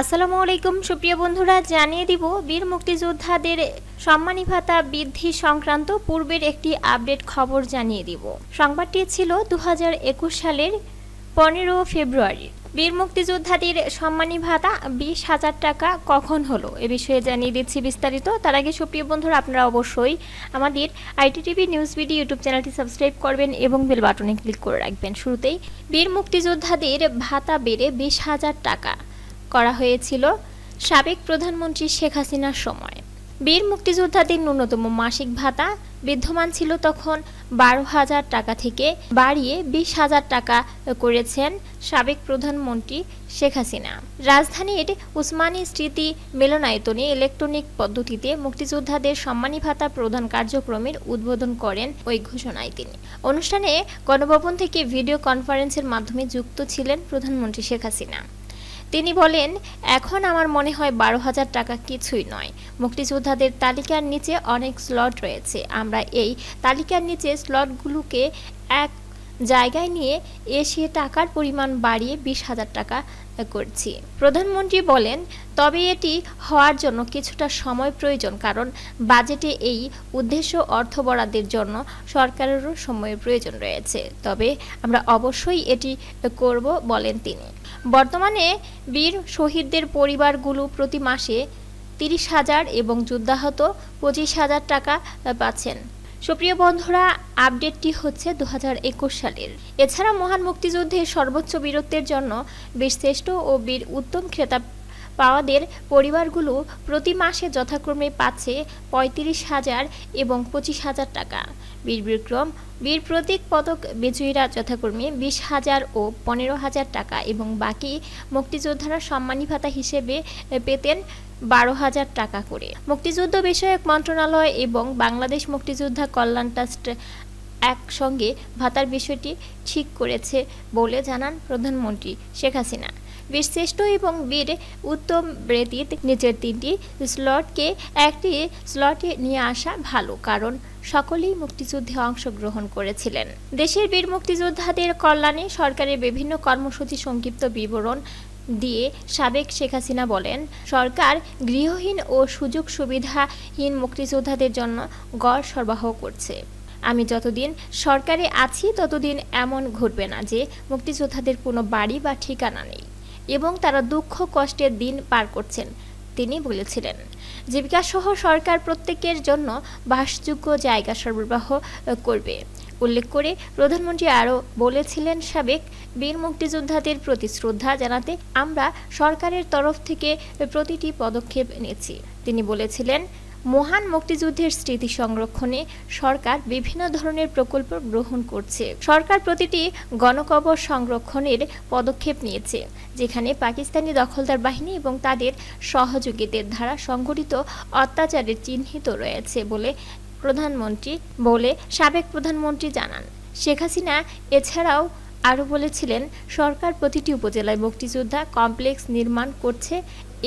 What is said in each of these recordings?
আসসালামু আলাইকুম। সুপ্রিয় বন্ধুরা, জানিয়ে দিব, বীর মুক্তিযোদ্ধাদের সম্মানী ভাতা বৃদ্ধি সংক্রান্ত পূর্বের একটি আপডেট খবর জানিয়ে দিব। সংবাদটি ছিল দু হাজার একুশ সালের পনেরো ফেব্রুয়ারি। বীর মুক্তিযোদ্ধাদের সম্মানী ভাতা বিশ হাজার টাকা কখন হলো? এ বিষয়ে জানিয়ে দিচ্ছি বিস্তারিত। তার আগে সুপ্রিয় বন্ধুরা, আপনারা অবশ্যই আমাদের আইটিটিভি নিউজ ভিডিও ইউটিউব চ্যানেলটি সাবস্ক্রাইব করবেন এবং বেল বাটনে ক্লিক করে রাখবেন। শুরুতেই বীর মুক্তিযোদ্ধাদের ভাতা বেড়ে বিশ হাজার টাকা। করা হয়েছিল সাবেক প্রধানমন্ত্রী শেখ হাসিনার সময়। বীর মুক্তিযোদ্ধাদের ন্যূনতম মাসিক ভাতা বিদ্যমান ছিল তখন বারো হাজার টাকা থেকে বাড়িয়ে বিশ হাজার টাকা করেছেন সাবেক প্রধানমন্ত্রী শেখ হাসিনা। রাজধানীর উসমানী স্মৃতি মিলনায়তনে ইলেকট্রনিক পদ্ধতিতে মুক্তিযোদ্ধাদের সম্মানী ভাতা প্রদান কার্যক্রমের উদ্বোধন করেন ওই ঘোষণায় তিনি। অনুষ্ঠানে গণভবন থেকে ভিডিও কনফারেন্সের মাধ্যমে যুক্ত ছিলেন প্রধানমন্ত্রী শেখ হাসিনা। তিনি বলেন, এখন আমার মনে হয় বারো হাজার টাকা কিছুই নয়। মুক্তিযোদ্ধাদের তালিকার নিচে অনেক স্লট রয়েছে। আমরা এই তালিকার নিচে স্লটগুলোকে এক জায়গায় নিয়ে এসে টাকার পরিমাণ বাড়িয়ে বিশ হাজার টাকা করছি। প্রধানমন্ত্রী বলেন, তবে এটি হওয়ার জন্য কিছুটা সময় প্রয়োজন, কারণ বাজেটে এই উদ্দেশ্য অর্থ বরাদ্দের জন্য সরকারেরও সময়ের প্রয়োজন রয়েছে। তবে আমরা অবশ্যই এটি করব, বলেন তিনি। বর্তমানে বীর শহীদদের পরিবারগুলো প্রতি মাসে তিরিশ হাজার এবং যুদ্ধাহত পঁচিশ হাজার টাকা পাচ্ছেন। সুপ্রিয় বন্ধুরা, আপডেটটি হচ্ছে দু হাজার একুশ সালের। এছাড়া মহান মুক্তিযুদ্ধে সর্বোচ্চ বীরত্বের জন্য বীর শ্রেষ্ঠ ও বীর উত্তম খেতাব পাওয়াদের পরিবারগুলো প্রতি মাসে যথাক্রমে পাচ্ছে পঁয়ত্রিশ হাজার এবং পঁচিশ হাজার টাকা। বীর বিক্রম বীর প্রতীক পদক বিজয়ীরা যথাক্রমে বিশ হাজার ও পনেরো হাজার টাকা এবং বাকি মুক্তিযোদ্ধারা সম্মানী ভাতা হিসেবে পেতেন বারো হাজার টাকা করে। মুক্তিযুদ্ধ বিষয়ক মন্ত্রণালয় এবং বাংলাদেশ মুক্তিযোদ্ধা কল্যাণ ট্রাস্ট একসঙ্গে ভাতার বিষয়টি ঠিক করেছে বলে জানান প্রধানমন্ত্রী শেখ হাসিনা। বীর শ্রেষ্ঠ এবং বীর উত্তম ব্যতীত নিচের তিনটি স্লটকে একটি স্লটে নিয়ে আসা ভালো, কারণ সকলেই মুক্তিযুদ্ধে অংশগ্রহণ করেছিলেন। দেশের বীর মুক্তিযোদ্ধাদের কল্যাণে সরকারের বিভিন্ন কর্মসূচি সংক্ষিপ্ত বিবরণ দিয়ে সাবেক শেখ হাসিনা বলেন, সরকার গৃহহীন ও সুযোগ সুবিধাহীন মুক্তিযোদ্ধাদের জন্য গড় সরবরাহ করছে। আমি যতদিন সরকারে আছি, ততদিন এমন ঘটবে না যে মুক্তিযোদ্ধাদের কোনো বাড়ি বা ঠিকানা নেই। এবং তারা দুঃখ কষ্টের দিন পার করছেন, তিনি বলেছিলেন। জীবিকা সহ সরকার প্রত্যেকের জন্য বাসযোগ্য জায়গা সরবরাহ করবে। উল্লেখ করে প্রধানমন্ত্রী আরও বলেছিলেন সাবেক বীর মুক্তিযোদ্ধাদের প্রতি শ্রদ্ধা জানাতে আমরা সরকারের তরফ থেকে প্রতিটি পদক্ষেপ নিয়েছি তিনি বলেছিলেন মহান মুক্তিযুদ্ধের স্মৃতি সংরক্ষণে সরকার বিভিন্ন ধরনের প্রকল্প গ্রহণ করছে। সরকার প্রতিটি গণকবর সংরক্ষণের পদক্ষেপ নিয়েছে, যেখানে পাকিস্তানি দখলদার বাহিনী এবং তাদের সহযোগীদের দ্বারা সংঘটিত অত্যাচারের চিহ্নিত রয়েছে বলে প্রধানমন্ত্রী, বলে সাবেক প্রধানমন্ত্রী জানান। শেখ হাসিনা এছাড়াও আরও বলেছিলেন, সরকার প্রতিটি উপজেলায় মুক্তিযোদ্ধা কমপ্লেক্স নির্মাণ করছে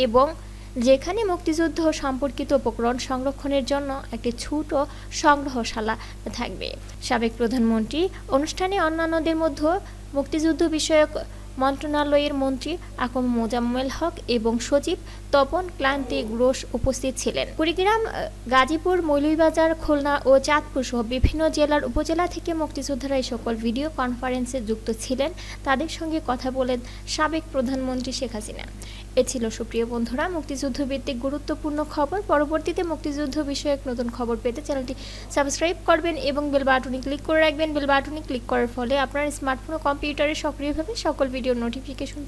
এবং যেখানে মুক্তিযুদ্ধ সম্পর্কিত উপকরণ সংরক্ষণের জন্য একটি ছোট সংগ্রহশালা থাকবে। সাবেক প্রধানমন্ত্রী অনুষ্ঠানে অন্যান্যদের মধ্যে মুক্তিযুদ্ধ বিষয়ক মন্ত্রণালয়ের মন্ত্রী আকম মোজাম্মেল হক এবং সচিব তপন ক্লান্তি ঘোষ উপস্থিত ছিলেন। কুড়িগ্রাম গাজীপুর, মৌলভীবাজার, খুলনা ও চাঁদপুর সহ বিভিন্ন জেলার উপজেলা থেকে মুক্তিযোদ্ধারা এই সকল ভিডিও কনফারেন্সে যুক্ত ছিলেন। তাদের সঙ্গে কথা বলেন সাবেক প্রধানমন্ত্রী শেখ হাসিনা। এ ছিল সুপ্রিয় বন্ধুরা মুক্তিযুদ্ধ ভিত্তিক গুরুত্বপূর্ণ খবর। পরবর্তীতে মুক্তিযুদ্ধ বিষয়ক নতুন খবর পেতে চ্যানেলটি সাবস্ক্রাইব করবেন এবং বেল বাটনে ক্লিক করে রাখবেন। বেল বাটনে ক্লিক করার ফলে আপনার স্মার্টফোন ও কম্পিউটারে সক্রিয়ভাবে সকল ভিডিও নোটিফিকেশন